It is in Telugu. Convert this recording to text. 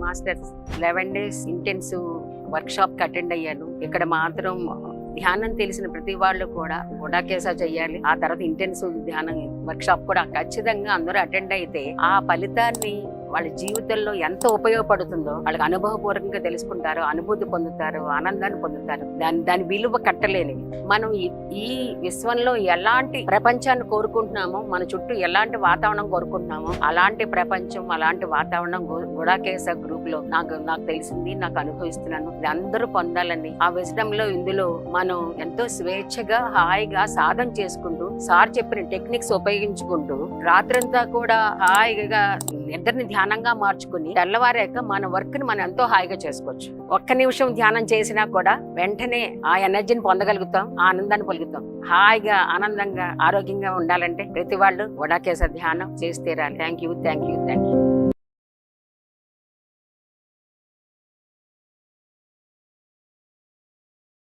మాస్టర్స్ లెవెన్ డేస్ ఇంటెన్సివ్ వర్క్షాప్కి అటెండ్ అయ్యాను. ఇక్కడ మాత్రం ధ్యానం తెలిసిన ప్రతి వాళ్ళు కూడా గుడాకేసా చేయాలి ఆ తర్వాత ఇంటెన్సివ్ ధ్యానం వర్క్షాప్ కూడా ఖచ్చితంగా అందరూ అటెండ్ అయితే ఆ ఫలితాన్ని వాళ్ళ జీవితంలో ఎంత ఉపయోగపడుతుందో వాళ్ళకి అనుభవపూర్వకంగా తెలుసుకుంటారు అనుభూతి పొందుతారు ఆనందాన్ని పొందుతారు. దాని దాని విలువ కట్టలేనివి మనం ఈ- ఈ విశ్వంలో ఎలాంటి ప్రపంచాన్ని కోరుకుంటున్నామో మన చుట్టూ ఎలాంటి వాతావరణం కోరుకుంటున్నామో అలాంటి ప్రపంచం అలాంటి వాతావరణం గుడాకేస గ్రూప్లో నాకు నాకు తెలిసింది నాకు అనుభవిస్తున్నాను. ఇది అందరూ పొందాలని. ఆ విజడం లో ఇందులో మనం ఎంతో స్వేచ్ఛగా హాయిగా సాధన చేసుకుంటూ సార్ చెప్పిన టెక్నిక్స్ ఉపయోగించుకుంటూ రాత్రంతా కూడా హాయిగా నిద్రని ధ్యానంగా మార్చుకుని తెల్లవారాక మన వర్క్ని మనం ఎంతో హాయిగా చేసుకోవచ్చు. ఒక్క నిమిషం ధ్యానం చేసినా కూడా వెంటనే ఆ ఎనర్జీని పొందగలుగుతాం ఆ ఆనందాన్ని పొలుగుతాం హాయిగా ఆనందంగా ఆరోగ్యంగా ఉండాలంటే ప్రతి వాళ్ళు వడాకేస ధ్యానం చేసి తీరాలి. Thank you thank you thank you